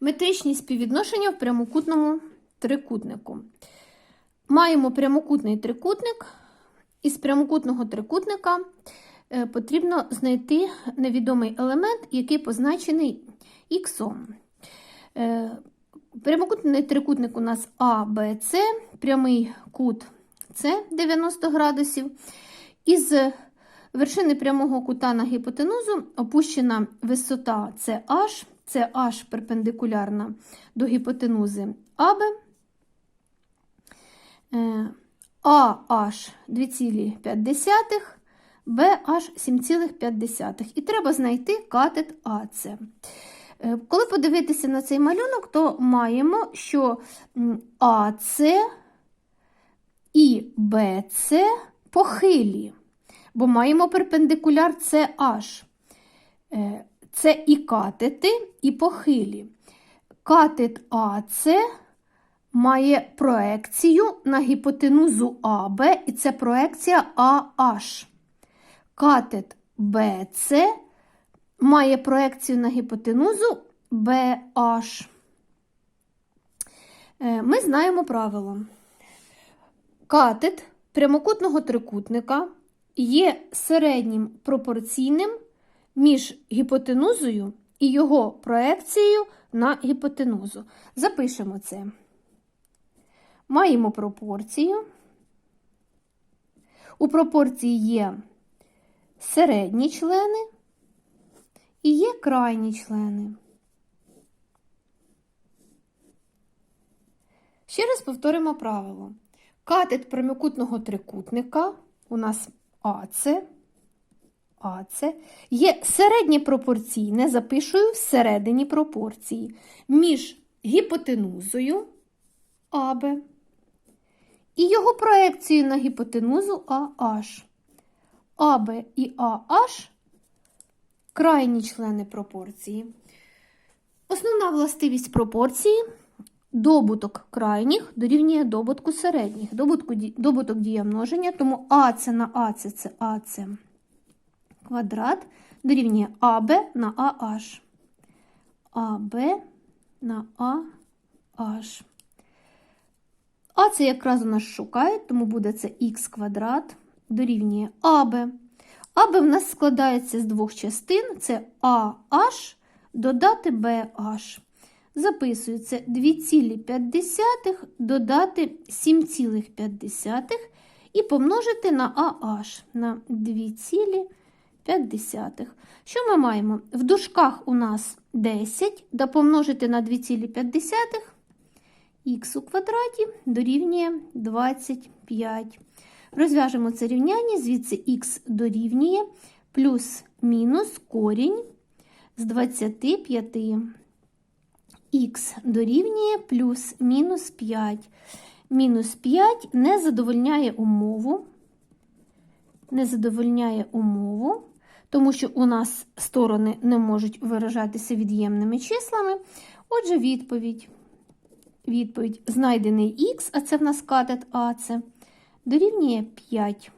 Метричні співвідношення в прямокутному трикутнику. Маємо прямокутний трикутник. Із прямокутного трикутника е, потрібно знайти невідомий елемент, який позначений х. Прямокутний трикутник у нас А, Б, С, прямий кут С 90 градусів. Із вершини прямого кута на гіпотенузу опущена висота CH, CH перпендикулярна до гіпотенузи АБ, AH 2,5, BH 7,5. І треба знайти катет АЦ. Е, Коли подивитися на цей малюнок, то маємо, що АЦ і БЦ похилі, бо маємо перпендикуляр CH. Це і катети, і похилі. Катет АЦ має проекцію на гіпотенузу АБ, і це проекція AH. Катет БЦ має проекцію на гіпотенузу BH. Е, Ми знаємо правило. Катет прямокутного трикутника є середнім пропорційним між гіпотенузою і його проекцією на гіпотенузу. Запишемо це. Маємо пропорцію. У пропорції є середні члени і є крайні члени. Ще раз повторимо правило. Катет прямокутного трикутника у нас АЦ, АЦ є середнє пропорційне, запишую всередині пропорції між гіпотенузою АБ і його проекцією на гіпотенузу AH. АБ і AH крайні члени пропорції. Основна властивість пропорції добуток крайніх дорівнює добутку середніх. Добуток діє множення, тому АЦ на АЦ це АЦ квадрат дорівнює АБ на АH. АБ на АH. А це якраз у нас шукає, тому буде це х квадрат дорівнює АБ. АБ в нас складається з двох частин: це AH додати BH. Записується 2,5 додати 7,5 і помножити на AH на 2,5. Що ми маємо? В дужках у нас 10, да помножити на 2,5 х у квадраті дорівнює 25. Розв'яжемо це рівняння, звідси х дорівнює плюс-мінус корінь з 25. х дорівнює плюс-мінус 5. Мінус 5 не задовольняє умову. Не задовольняє умову, тому що у нас сторони не можуть виражатися від'ємними числами. Отже, відповідь. Відповідь знайдений х, а це в нас катет АЦ, дорівнює 5.